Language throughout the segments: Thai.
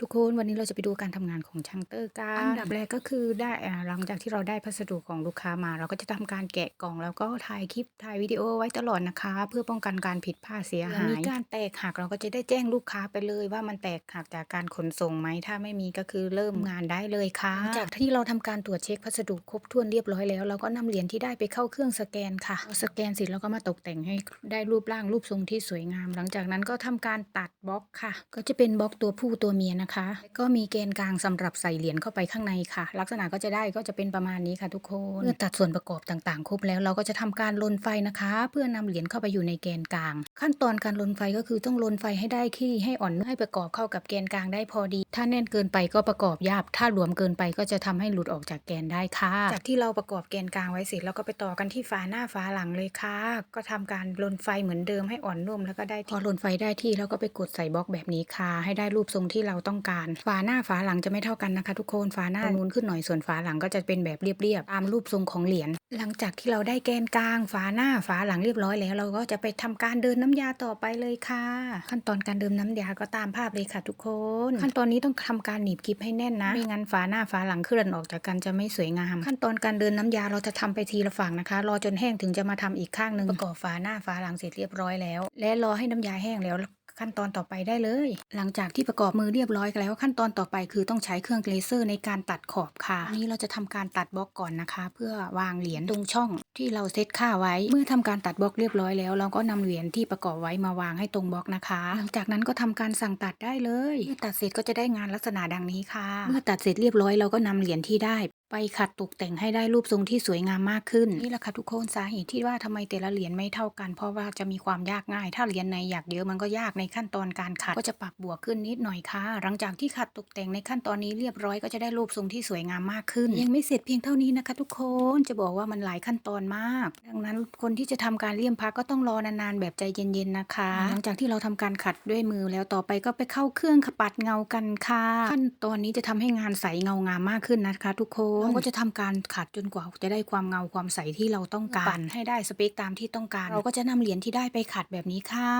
ทุกคนวันนี้เราจะไปดูการทำงานของช่างเตอร์กันอันดับแรกก็คือได้อ่าหลังจากที่เราได้พัสดุของลูกค้ามา เราก็จะทำการแกะกล่องแล้วก็ถ่ายคลิปถ่ายวิดีโอไว้ตลอดนะคะ เพื่อป้องกันการผิดพลาดเสียหายมีการแตกหักเราก็จะได้แจ้งลูกค้าไปเลย ว่ามันแตกหักจากการขนส่งไหมถ้าไม่มีก็คือเริ่มงานได้เลยค่ะหลังจากที่เราทำการตรวจเช็คพัสดุครบถ้วนเรียบร้อยแล้ว เราก็นำเหรียญที่ได้ไปเข้าเครื่องสแกนค่ะพอสแกนเสร็จแล้วก็มาตกแต่งให้ได้รูปร่างรูปทรงที่สวยงาม หลังจากนั้นก็ทำการตัดบล็อกค่ะ ก็จะเป็นบล็อกตัวผู้ตัวเมียนะคะแล้วก็มีแกนกลางสำหรับใส่เหรียญเข้าไปข้างในค่ะ ลักษณะก็จะได้ก็จะเป็นประมาณนี้ค่ะทุกคนเมื่อตัดส่วนประกอบต่างๆ ครบแล้วเราก็จะทำการลนไฟนะคะ เพื่อนำเหรียญเข้าไปอยู่ในแกนกลาง ขั้นตอนการลนไฟก็คือต้องลนไฟให้ได้ที่ให้อ่อนให้ประกอบเข้ากับแกนกลางได้พอดี ถ้าแน่นเกินไปก็ประกอบยากถ้าหลวมเกินไปก็จะทำให้หลุดออกจากแกนได้ค่ะ จากที่เราประกอบแกนกลางไว้เสร็จเราก็ไปต่อกันที่ฝาหน้าฝาหลังเลยค่ะ ก็ทำการลนไฟเหมือนเดิมให้อ่อนนุ่มแล้วก็ได้ที่พอลนไฟได้ที่เราก็ไปกดใส่บล็อกแบบนี้ค่ะ ให้ได้รูปทรงที่เราต้องการ ฝาหน้าฝาหลังจะไม่เท่ากันนะคะทุกคน ฝาหน้านูนขึ้นหน่อย ส่วนฝาหลังก็จะเป็นแบบเรียบๆ ตามรูปทรงของเหรียญ หลังจากที่เราได้แกนกลาง ฝาหน้า ฝาหลังเรียบร้อยแล้ว เราก็จะไปทำการเดินน้ำยาต่อไปเลยค่ะ ขั้นตอนการเดินน้ำยาก็ตามภาพเลยค่ะทุกคน ขั้นตอนนี้ต้องทำการหนีบกิ๊บให้แน่นนะ ไม่งั้นฝาหน้าฝาหลังเคลื่อนออกจากกันจะไม่สวยงาม ขั้นตอนการเดินน้ำยาเราจะทำไปทีละฝั่งนะคะ รอจนแห้งถึงจะมาทำอีกข้างหนึ่งประกอบฝาหน้าฝาหลังเสร็จเรียบร้อยแล้ว และรอให้น้ำยาแห้งแล้ว ขั้นตอนต่อไปได้เลย หลังจากที่ประกอบมือเรียบร้อยแล้วขั้นตอนต่อไปคือต้องใช้เครื่องเลเซอร์ในการตัดขอบค่ะนนี้เราจะทำการตัดบล็อกก่อนนะคะ เพื่อวางเหรียญตรงช่องที่เราเซตค่าไว้ เมื่อทำการตัดบล็อกเรียบร้อยแล้ว เราก็นำเหรียญที่ประกอบไว้มาวางให้ตรงบล็อกนะคะ หลังจากนั้นก็ทำการสั่งตัดได้เลย เมื่อตัดเสร็จก็จะได้งานลักษณะดังนี้ค่ะ เมื่อตัดเสร็จเรียบร้อยเราก็นำเหรียญที่ได้ ไปขัดตกแต่งให้ได้รูปทรงที่สวยงามมากขึ้น นี่แหละค่ะทุกคนสาเหตุที่ว่าทำไมแต่ละเหรียญไม่เท่ากัน เพราะว่าจะมีความยากง่าย ถ้าเหรียญไหนอยากเยอะมันก็ยากในขั้นตอนการขัดก็จะปรับบวกขึ้นนิดหน่อยค่ะ หลังจากที่ขัดตกแต่งในขั้นตอนนี้เรียบร้อยก็จะได้รูปทรงที่สวยงามมากขึ้น ยังไม่เสร็จเพียงเท่านี้นะคะ ทุกคนจะบอกว่ามันหลายขั้นตอนมาก ดังนั้นคนที่จะทำการเลี่ยมพักก็ต้องรอนานๆแบบใจเย็นๆนะคะ หลังจากที่เราทำการขัดด้วยมือแล้วต่อไปก็ไปเข้าเครื่องขปัดเงากันค่ะ ขั้นตอนนี้จะทำให้งานใสเงางามมากขึ้นนะคะ ทุกคนเราก็จะทำการขัดจนกว่าจะได้ความเงาความใสที่เราต้องการปั่นให้ได้สเปคตามที่ต้องการ เราก็จะนำเหรียญที่ได้ไปขัดแบบนี้ค่ะ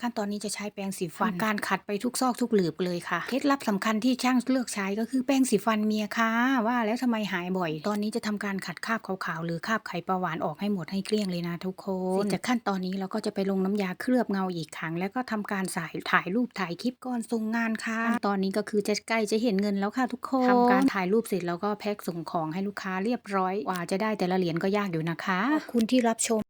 ขั้นตอนนี้จะใช้แปรงสีฟันการขัดไปทุกซอกทุกหลืบเลยค่ะเคล็ดลับสำคัญที่ช่างเลือกใช้ก็คือแป้งสีฟันเมียค่ะว่าแล้วทำไมหายบ่อย ตอนนี้จะทำการขัดคราบขาวๆหรือคราบไขปลาหวานออกให้หมดให้เกลี้ยงเลยนะทุกคนเสร็จจากขั้นตอนนี้เราก็จะไปลงน้ำยาเคลือบเงาอีกครั้ง แล้วก็ทำการสายถ่ายรูปถ่ายคลิปก่อนส่งงานค่ะขั้นตอนนี้ก็คือจะใกล้จะเห็นเงินแล้วค่ะทุกคนทำการถ่ายรูปเสร็จแล้วก็แพ็คส่งของให้ลูกค้าเรียบร้อยกว่าจะได้แต่ละเหรียญก็ยากอยู่นะคะขอบคุณที่รับชม